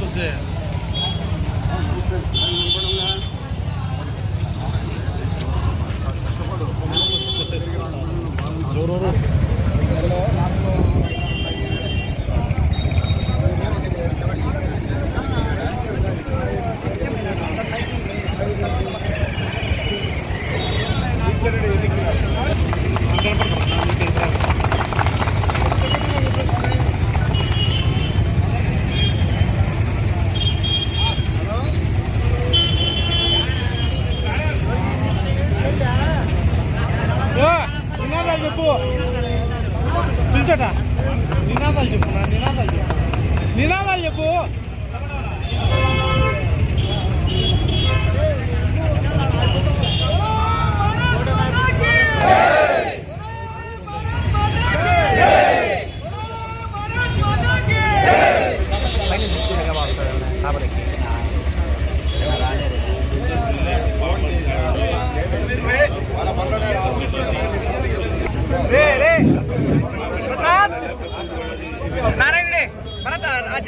você. చెప్పు. పిలిచట. నినాదాలు చెప్పు నా నినాదాలు చెప్పు. నినాదాలు చెప్పు. Yeah!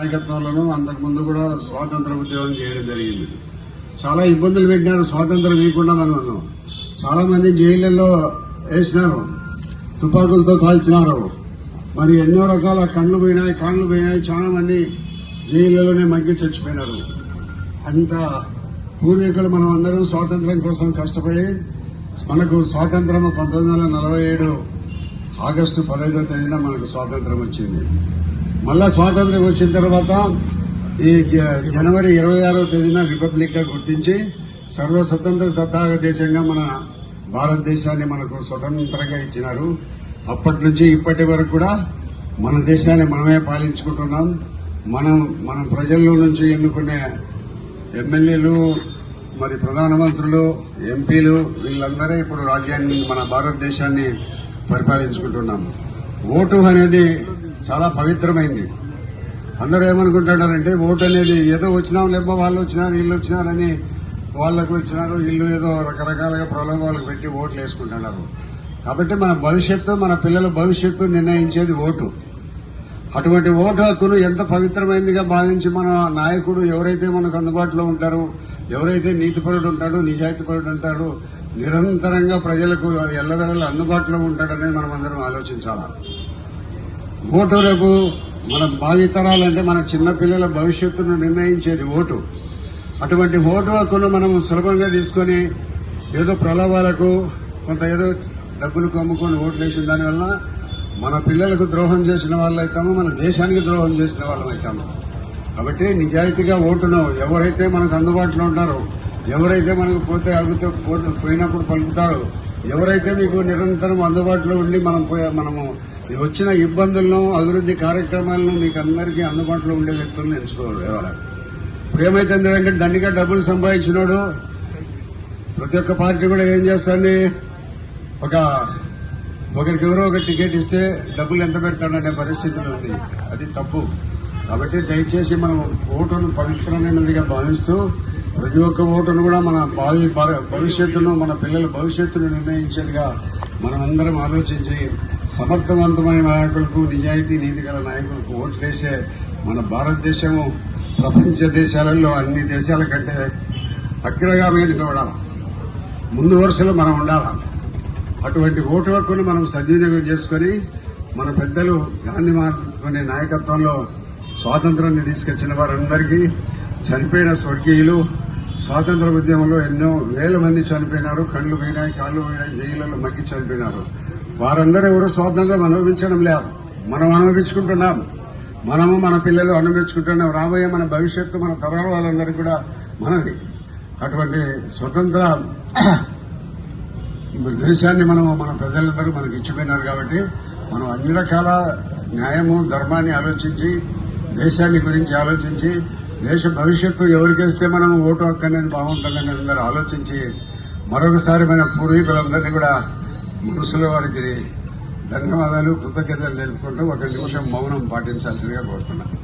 నాయకత్వంలోనూ అంతకుముందు కూడా స్వాతంత్ర ఉద్యోగం చేయడం జరిగింది. చాలా ఇబ్బందులు పెట్టినారు స్వాతంత్రం ఇవ్వకుండా మనం చాలా మంది జైళ్ళలో వేసినారు. తుపాకులతో కాల్చినారు. మరి ఎన్నో రకాల కళ్ళు పోయినాయి కాళ్ళు పోయినాయి. చాలా మంది జైళ్ళలోనే మగ్గి చచ్చిపోయినారు. అంత పూర్వీకులు మనం అందరం స్వాతంత్రం కోసం కష్టపడి మనకు స్వాతంత్రం పంతొమ్మిది వందల నలభై ఏడు ఆగస్టు పదహైదో తేదీన మనకు స్వాతంత్రం వచ్చింది. మళ్ళా స్వాతంత్ర్యం వచ్చిన తర్వాత ఈ జనవరి ఇరవై ఆరో తేదీన రిపబ్లిక్గా గుర్తించి సర్వ స్వతంత్ర సత్తాగ దేశంగా మన భారతదేశాన్ని మనకు స్వతంత్రంగా ఇచ్చినారు. అప్పటి నుంచి ఇప్పటి వరకు కూడా మన దేశాన్ని మనమే పాలించుకుంటున్నాం. మనం మన ప్రజల్లో నుంచి ఎన్నుకునే ఎమ్మెల్యేలు మరి ప్రధానమంత్రులు ఎంపీలు వీళ్ళందరూ ఇప్పుడు రాజ్యాన్ని మన భారతదేశాన్ని పరిపాలించుకుంటున్నాం. ఓటు అనేది చాలా పవిత్రమైంది. అందరూ ఏమనుకుంటున్నారంటే ఓటు అనేది ఏదో వచ్చినాం లేబ్బా వాళ్ళు వచ్చినారు వీళ్ళు వచ్చినారని వాళ్ళకు వచ్చినారు వీళ్ళు ఏదో రకరకాలుగా ప్రలోభాలకు పెట్టి ఓట్లు వేసుకుంటున్నారు. కాబట్టి మన భవిష్యత్తు మన పిల్లల భవిష్యత్తు నిర్ణయించేది ఓటు. అటువంటి ఓటు హక్కును ఎంత పవిత్రమైనదిగా భావించి మన నాయకుడు ఎవరైతే మనకు అందుబాటులో ఉంటారో ఎవరైతే నీతిపరుడు ఉంటాడో నిజాయితీపరుడు ఉంటాడో నిరంతరంగా ప్రజలకు ఎల్లవెల్ల అందుబాటులో ఉంటాడని మనం అందరం ఆలోచించాలి? ఓటు రేపు మన భావితరాలంటే మన చిన్నపిల్లల భవిష్యత్తును నిర్ణయించేది ఓటు. అటువంటి ఓటు హక్కును మనం సులభంగా తీసుకొని ఏదో ప్రలోభాలకు కొంత ఏదో డబ్బులకు అమ్ముకొని ఓట్లు వేసిన దానివల్ల మన పిల్లలకు ద్రోహం చేసిన వాళ్ళు అవుతాము మన దేశానికి ద్రోహం చేసిన వాళ్ళం అవుతాము కాబట్టి నిజాయితీగా ఓటును ఎవరైతే మనకు అందుబాటులో ఉంటారో ఎవరైతే మనకు పోతే అడుగుతూ పోతే పోయినప్పుడు పలుకుతారో ఎవరైతే మీకు నిరంతరం అందుబాటులో ఉండి మనం పోయే- మనము వచ్చిన ఇబ్బందులను అభివృద్ధి కార్యక్రమాలను మీకు అందరికీ అందుబాటులో ఉండే వ్యక్తులను ఎంచుకోవాలి ఎవరు ఇప్పుడు ఏమైతుంది దండిగా డబ్బులు సంపాదించినోడు ప్రతి ఒక్క పార్టీ కూడా ఏం చేస్తుంది? ఒక ఒకరికి ఎవరో ఒక టికెట్ ఇస్తే డబ్బులు ఎంత పెడతాడనే పరిస్థితులు ఉంది. అది తప్పు. కాబట్టి దయచేసి మనం ఓటును పవిత్రమైనదిగా భావిస్తూ ప్రతి ఒక్క ఓటును కూడా మన భావి భవిష్యత్తును మన పిల్లల భవిష్యత్తును నిర్ణయించేదిగా మనమందరం ఆలోచించి సమర్థవంతమైన నాయకులకు నిజాయితీ నీతి గల నాయకులకు ఓట్లు వేసే మన భారతదేశము ప్రపంచ దేశాలలో అన్ని దేశాల కంటే అగ్రగామిగా నిలబడాలి ముందు వరుసలో మనం ఉండాలి. అటువంటి ఓటు హక్కును మనం సద్వినియోగం చేసుకొని మన పెద్దలు గాంధీ మహాత్ముని నాయకత్వంలో స్వాతంత్రాన్ని తీసుకొచ్చిన వారందరికీ చనిపోయిన స్వర్గీయులు స్వాతంత్ర ఉద్యమంలో ఎన్నో వేల మంది చనిపోయినారు. కళ్ళు పోయినాయి కాళ్ళు పోయినాయి జైళ్ళలో మగ్గి చనిపోయినారు. వారందరూ ఎవరు స్వాతంత్రం అనుభవించడం లేదు. మనం అనుభవించుకుంటున్నాం. మనము మన పిల్లలు అనుభవించుకుంటున్నాం. రాబోయే మన భవిష్యత్తు మన తరాల వాళ్ళందరికీ కూడా మనది. అటువంటి స్వతంత్ర దేశాన్ని మనం మన ప్రజలందరూ మనకి ఇచ్చిపోయినారు కాబట్టి మనం అన్ని రకాల న్యాయము ధర్మాన్ని ఆలోచించి దేశాన్ని గురించి ఆలోచించి దేశ భవిష్యత్తు ఎవరికేస్తే మనం ఓటు హక్కు బాగుంటుందని అందరూ ఆలోచించి మరొకసారి మన పూర్వీకులందరినీ కూడా మనసులో వారికి ధన్యవాదాలు కృతజ్ఞతలు తెలుపుకుంటూ ఒక నిమిషం మౌనం పాటించాల్సిందిగా కోరుతున్నాను.